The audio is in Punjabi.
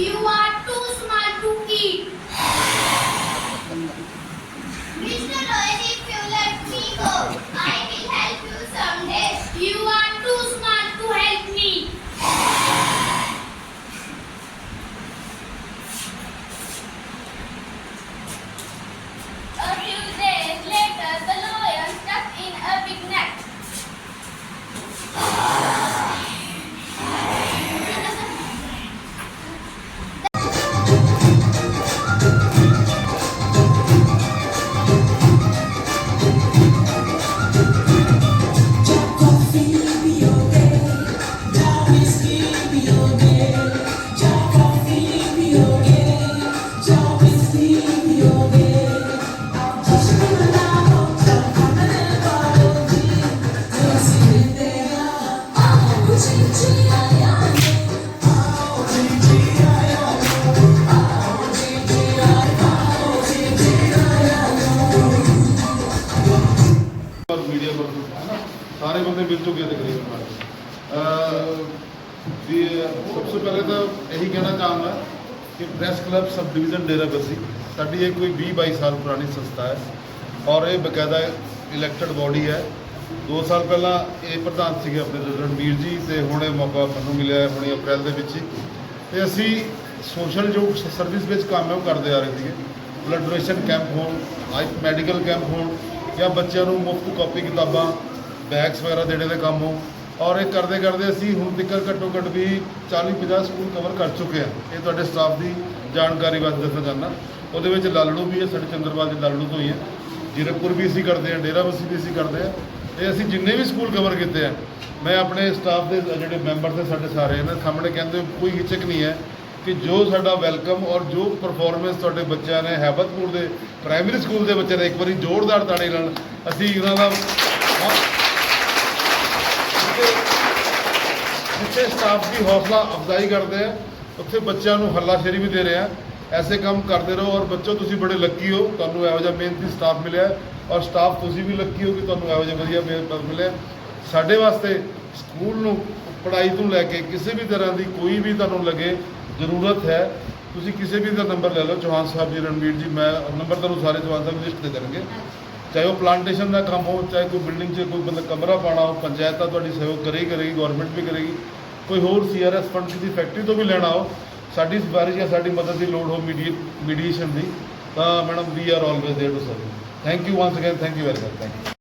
You are too smart to eat. Mr. Rohit, if you let me go, I will help you someday. You are too small. ਸਾਰੇ ਬੰਦੇ ਮਿਲ ਚੁੱਕੇ ਆ ਤਕਰੀਬਨ ਨਾਲ ਅਹ ਵੀ ਸਭ ਤੋਂ ਪਹਿਲੇ ਤਾਂ ਇਹੀ ਕਹਿਣਾ ਚਾਹਾਂਗਾ ਕਿ press club sub division Dera Bassi, ਸਾਡੀ ਇਹ ਕੋਈ 20 22 ਸਾਲ ਪੁਰਾਣੀ ਸੰਸਥਾ ਹੈ ਔਰ ਇਹ ਬਕਾਇਦਾ ਇਲੈਕਟਡ ਬਾਡੀ ਹੈ। 2 ਸਾਲ ਪਹਿਲਾਂ ਇਹ ਪ੍ਰਧਾਨ ਸੀਗੇ ਆਪਣੇ ਰਣਵੀਰ ਜੀ ਤੇ ਹੁਣ ਇਹ ਮੌਕਾ ਮੈਨੂੰ ਮਿਲਿਆ ਹੈ ਹੁਣੇ ਅਪ੍ਰੈਲ ਦੇ ਵਿੱਚ ਹੀ। ਤੇ ਅਸੀਂ ਸੋਸ਼ਲ ਜੋ ਸਰਵਿਸ ਵਿੱਚ ਕੰਮ ਹੈ ਉਹ ਕਰਦੇ ਆ ਰਹੇ ਸੀਗੇ। ਬਲੱਡ ਡੋਨੇਸ਼ਨ ਕੈਂਪ ਹੋਣ ਆਈ ਮੈਡੀਕਲ ਕੈਂਪ ਹੋਣ ਜਾਂ ਬੱਚਿਆਂ ਨੂੰ ਮੁਫਤ ਕਾਪੀ ਕਿਤਾਬਾਂ ਬੈਗਸ ਵਗੈਰਾ ਦੇਣੇ ਦੇ ਕੰਮ ਹੋ ਔਰ ਇਹ ਕਰਦੇ ਕਰਦੇ ਅਸੀਂ ਹੁਣ ਤੱਕ ਘੱਟੋ ਘੱਟ ਵੀ 40 50 ਸਕੂਲ ਕਵਰ ਕਰ ਚੁੱਕੇ ਆ। ਇਹ ਤੁਹਾਡੇ ਸਟਾਫ ਦੀ ਜਾਣਕਾਰੀ ਵਾਸਤੇ ਦੱਸਣਾ ਚਾਹੁੰਦਾ। ਉਹਦੇ ਵਿੱਚ ਲਾਲੜੂ ਵੀ ਹੈ, ਸਾਡੇ ਚੰਦਰਵਾਲ ਦੇ ਲਾਲੜੂ ਤੋਂ ਹੀ ਹੈ। ਜੀਰਕਪੁਰ ਵੀ ਅਸੀਂ ਕਰਦੇ ਆ ਡੇਰਾਬੱਸੀ ਵੀ ਅਸੀਂ ਕਰਦੇ ਆ। ਤੇ ਅਸੀਂ ਜਿੰਨੇ ਵੀ ਸਕੂਲ ਕਵਰ ਕੀਤੇ ਆ, ਮੈਂ ਆਪਣੇ ਸਟਾਫ ਦੇ ਜਿਹੜੇ ਮੈਂਬਰ ਤੇ ਸਾਡੇ ਸਾਰੇ, ਇਹਨਾਂ ਸਾਹਮਣੇ ਕਹਿੰਦੇ ਕੋਈ ਹਿਚਕ ਨਹੀਂ ਹੈ ਕਿ ਜੋ ਸਾਡਾ ਵੈਲਕਮ ਔਰ ਜੋ ਪਰਫਾਰਮੈਂਸ ਤੁਹਾਡੇ ਬੱਚਿਆਂ ਨੇ ਹੈਬਤਪੁਰ ਦੇ ਪ੍ਰਾਇਮਰੀ ਸਕੂਲ ਦੇ ਬੱਚਿਆਂ ਨੇ ਇੱਕ ਵਾਰੀ ਜ਼ੋਰਦਾਰ ਤਾੜੀ ਨਾਲ ਅਸੀਂ ਇਹਨਾਂ ਦਾ ਜਿੱਥੇ ਸਟਾਫ ਦੀ ਹੌਸਲਾ ਅਫਜ਼ਾਈ ਕਰਦੇ ਆ। ਉੱਥੇ ਬੱਚਿਆਂ ਨੂੰ ਹੱਲਾਸ਼ੇਰੀ ਵੀ ਦੇ ਰਹੇ ਆ। ਐਸੇ ਕੰਮ ਕਰਦੇ ਰਹੋ ਔਰ ਬੱਚੋ, ਤੁਸੀਂ ਬੜੇ ਲੱਕੀ ਹੋ। ਤੁਹਾਨੂੰ ਇਹੋ ਜਿਹਾ ਮਿਹਨਤੀ ਸਟਾਫ ਮਿਲਿਆ ਔਰ ਸਟਾਫ ਤੁਸੀਂ ਵੀ ਲੱਕੀ ਹੋ ਕਿ ਤੁਹਾਨੂੰ ਇਹੋ ਜਿਹਾ ਵਧੀਆ ਮਿਹਨਤ ਮਿਲਿਆ ਸਾਡੇ ਵਾਸਤੇ ਸਕੂਲ ਨੂੰ, ਪੜ੍ਹਾਈ ਤੋਂ ਲੈ ਕੇ ਕਿਸੇ ਵੀ ਤਰ੍ਹਾਂ ਦੀ ਕੋਈ ਵੀ ਤੁਹਾਨੂੰ ਲੱਗੇ ਜ਼ਰੂਰਤ ਹੈ, ਤੁਸੀਂ ਕਿਸੇ ਵੀ ਦਾ ਨੰਬਰ ਲੈ ਲਓ। ਚੌਹਾਨ ਸਾਹਿਬ ਜੀ, ਰਣਵੀਰ ਜੀ, ਮੈਂ ਨੰਬਰ ਤੁਹਾਨੂੰ ਸਾਰੇ ਚੌਹਾਨ ਸਾਹਿਬ ਲਿਸਟ ਦੇ ਦੇਣਗੇ। ਚਾਹੇ ਉਹ ਪਲਾਂਟੇਸ਼ਨ ਦਾ ਕੰਮ ਹੋ ਚਾਹੇ ਕੋਈ ਬਿਲਡਿੰਗ 'ਚ ਕੋਈ ਬੰਦਾ ਕਮਰਾ ਪਾਣਾ ਹੋ ਪੰਚਾਇਤ ਤਾਂ ਤੁਹਾਡੀ ਸਹਿਯੋਗ ਕਰੇਗੀ ਕਰੇਗੀ ਗਵਰਨਮੈਂਟ ਵੀ ਕਰੇਗੀ ਕੋਈ ਹੋਰ ਸੀਆਰਐਸ ਫੰਡ ਕਿਸੇ ਫੈਕਟਰੀ ਤੋਂ ਵੀ ਲੈਣਾ ਹੋ ਸਾਡੀ ਸਿਫਾਰਿਸ਼ ਜਾਂ ਸਾਡੀ ਮਦਦ ਦੀ ਲੋੜ ਹੋ ਮੀਡੀਏਸ਼ਨ ਦੀ ਤਾਂ madam we are always there to serve thank you once again thank you very much thank you